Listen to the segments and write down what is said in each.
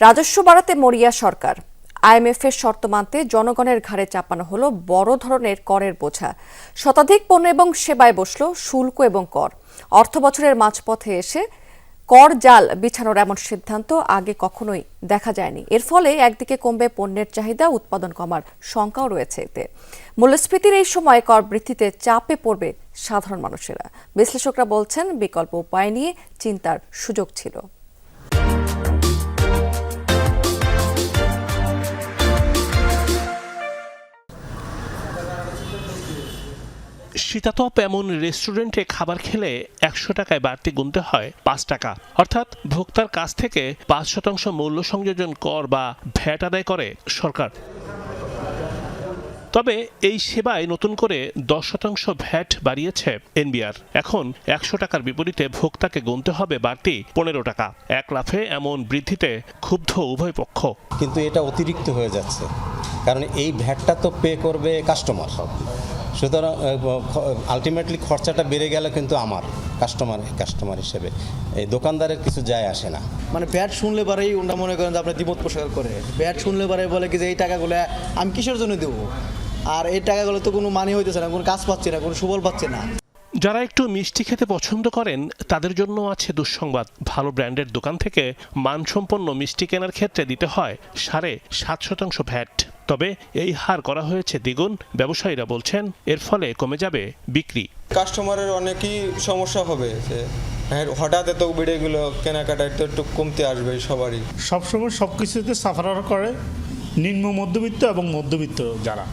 রাজস্ব বাড়াতে মরিয়া সরকার। আইএমএফ এর শর্ত মানতে জনগণের ঘাড়ে চাপানো হলো বড় ধরনের করের বোঝা। শতাধিক পণ্য এবং সেবায় বসল শুল্ক এবং কর। অর্থ বছরের মাঝপথে এসে কর জাল বিছানোর এমন সিদ্ধান্ত আগে কখনোই দেখা যায়নি। এর ফলে একদিকে কমবে পণ্যের চাহিদা, উৎপাদন কমার শঙ্কাও রয়েছে এতে। মূল্যস্ফীতির এই সময় কর বৃদ্ধিতে চাপে পড়বে সাধারণ মানুষেরা। বিশ্লেষকরা বলছেন, বিকল্প উপায় নিয়ে চিন্তার সুযোগ ছিল। শীতাতপ এমন রেস্টুরেন্টে খাবার খেলে একশো টাকায় বাড়তি গুনতে হয় পাঁচ টাকা। অর্থাৎ ভোক্তার কাছ থেকে পাঁচ শতাংশ মূল্য সংযোজন কর বা ভ্যাট আদায় করে সরকার। তবে এই সেবায় নতুন করে দশ শতাংশ ভ্যাট বাড়িয়েছে এনবিআর। এখন একশো টাকার বিপরীতে ভোক্তাকে গুনতে হবে বাড়তি পনেরো টাকা। এক লাফে এমন বৃদ্ধিতে ক্ষুব্ধ উভয় পক্ষ। কিন্তু এটা অতিরিক্ত হয়ে যাচ্ছে। কারণ এই ভ্যাটটা তো পে করবে কাস্টমার সুতরাং আলটিমেটলি খরচাটা বেড়ে গেলে কিন্তু আমার কাস্টমার কাস্টমার হিসেবে। এই দোকানদারের কিছু যায় আসে না। মানে ব্যাট শুনলে পরেই ওনারা মনে করেন যে আপনার দ্বিমত পোষণ করে। ব্যাট শুনলে পরে বলে কি যে এই টাকাগুলো আমি কিসের জন্য দেবো? আর এই টাকাগুলো তো কোনো মানি হইতেছে না কোনো কাজ পাচ্ছে না কোনো সুবল পাচ্ছে না। যারা একটু মিষ্টি খেতে পছন্দ করেন তাদের জন্য আছে দুঃসংবাদ। ভালো ব্র্যান্ডের দোকান থেকে মানসম্পন্ন মিষ্টি কেনার ক্ষেত্রে দিতে হয় সাড়ে সাত শতাংশ ভ্যাট। তবে এই হার করা হয়েছে দ্বিগুণ। ব্যবসায়ীরা বলছেন এর ফলে কমে যাবে বিক্রি। কাস্টমারের অনেকই সমস্যা হবে। যে হ্যাঁ, হঠাৎ এত বেড়েগুলো কেনাকাটা একটু একটু কমতে আসবে সবারই। সবসময় সব কিছুতে সাফার করে নিম্ন মধ্যবিত্ত এবং মধ্যবিত্ত যারা।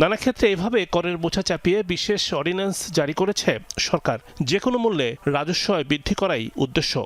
নানা ক্ষেত্রে এভাবে করের বোঝা চাপিয়ে বিশেষ অর্ডিন্যান্স জারি করেছে সরকার। যে কোনো মূল্যে রাজস্ব বৃদ্ধি করাই উদ্দেশ্য।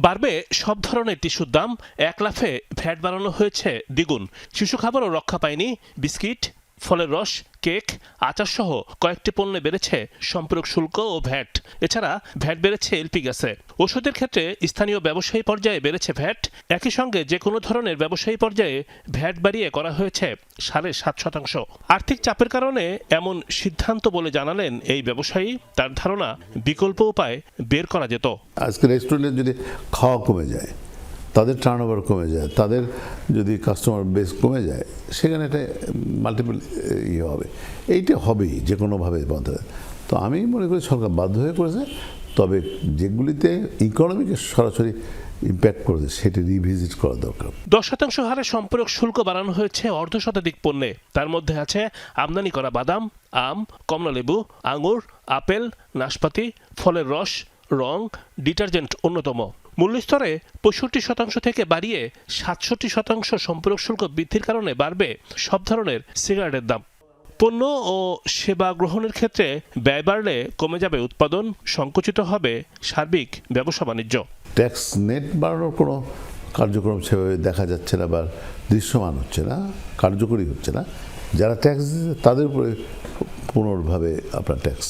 বাড়বে সব ধরনের টিস্যুর দাম। এক লাফে ভ্যাট বাড়ানো হয়েছে দ্বিগুণ। শিশু খাবারও রক্ষা পায়নি। বিস্কিট ফলের রস, কেক আচার সহ কয়েকটি পণ্যে বেড়েছে সম্পূরক শুল্ক ও ভ্যাট। এছাড়া ভ্যাট বেড়েছে এলপি গ্যাসে। ওষুধের ক্ষেত্রে স্থানীয় ব্যবসায়ী পর্যায়ে বেড়েছে ভ্যাট। একই সঙ্গে যে কোনো ধরনের ব্যবসায়ী পর্যায়ে ভ্যাট বাড়িয়ে করা হয়েছে সাড়ে সাত শতাংশ। আর্থিক চাপের কারণে এমন সিদ্ধান্ত বলে জানালেন এই ব্যবসায়ী। তার ধারণা বিকল্প উপায় বের করা যেত। আজকে রেস্টুরেন্টে যদি খাওয়া কমে যায় তাদের টার্ন ওভার কমে যায়, তাদের যদি কাস্টমার বেস কমে যায়, সেখানে একটা মাল্টিপল ইয়ে হবে। এইটা হবেই, যে কোনোভাবে বন্ধ। তো আমি মনে করি সরকার বাধ্য হয়ে করেছে, তবে যেগুলিতে ইকোনমিকে সরাসরি ইম্প্যাক্ট করেছে, সেটি রিভিজিট করা দরকার। দশ শতাংশ হারে সম্পূরক শুল্ক বাড়ানো হয়েছে অর্ধ শতাধিক পণ্যে। তার মধ্যে আছে আমদানি করা বাদাম, আম কমলালেবু আঙুর, আপেল, নাশপাতি, ফলের রস, রং, ডিটারজেন্ট অন্যতম। মূল্যস্তরে পঁয়ষট্টি শতাংশ থেকে বাড়িয়ে সাতষট্টি শতাংশ সম্পূরক শুল্ক বৃদ্ধির কারণে বাড়বে সব ধরনের সিগারেটের দাম। পণ্য ও সেবা গ্রহণের ক্ষেত্রে ব্যয় বাড়লে কমে যাবে উৎপাদন, সংকুচিত হবে সার্বিক ব্যবসা বাণিজ্য। ট্যাক্স নেট বাড়ানোর কোনো কার্যক্রম সেভাবে দেখা যাচ্ছে না বা দৃশ্যমান হচ্ছে না, কার্যকরী হচ্ছে না। যারা ট্যাক্স তাদের উপরে পুনর্ভাবে আপনার ট্যাক্স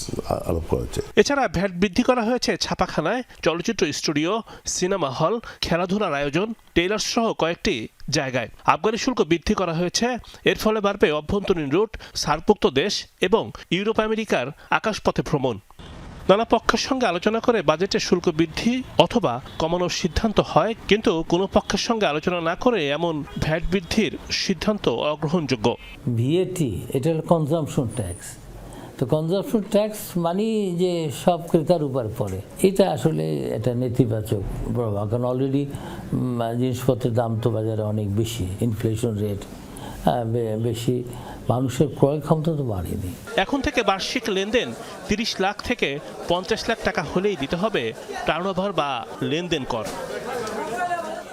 আরোপ করা হচ্ছে। এছাড়া ভ্যাট বৃদ্ধি করা হয়েছে ছাপাখানায় চলচ্চিত্র স্টুডিও সিনেমা হল খেলাধুলার আয়োজন টেইলার সহ কয়েকটি জায়গায়। আবগারি শুল্ক বৃদ্ধি করা হয়েছে এর ফলে বাড়বে অভ্যন্তরীণ রুট সার্কভুক্ত দেশ এবং ইউরোপ আমেরিকার আকাশপথে ভ্রমণ। নানা পক্ষের সঙ্গে আলোচনা করে বাজেটে শুল্ক বৃদ্ধি অথবা কমানোর সিদ্ধান্ত হয় কিন্তু কোনো পক্ষের সঙ্গে আলোচনা না করে এমন ভ্যাট বৃদ্ধির সিদ্ধান্ত অগ্রহণযোগ্য। ভিএটি এটা হলো কনজামশন ট্যাক্স তো কনজামশন ট্যাক্স মানে যে সব ক্রেতার উপর পড়ে। এটা আসলে একটা নেতিবাচক প্রভাব। কারণ অলরেডি জিনিসপত্রের দাম তো বাজারে অনেক বেশি ইনফ্লেশন রেট বেশি। মানুষের ক্রয় ক্ষমতা তো বাড়েনি। এখন থেকে বার্ষিক লেনদেন তিরিশ লাখ থেকে পঞ্চাশ লাখ টাকা হলেই দিতে হবে টার্নওভার বা লেনদেন কর।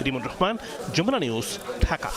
রিমন রহমান, যমুনা নিউজ, ঢাকা।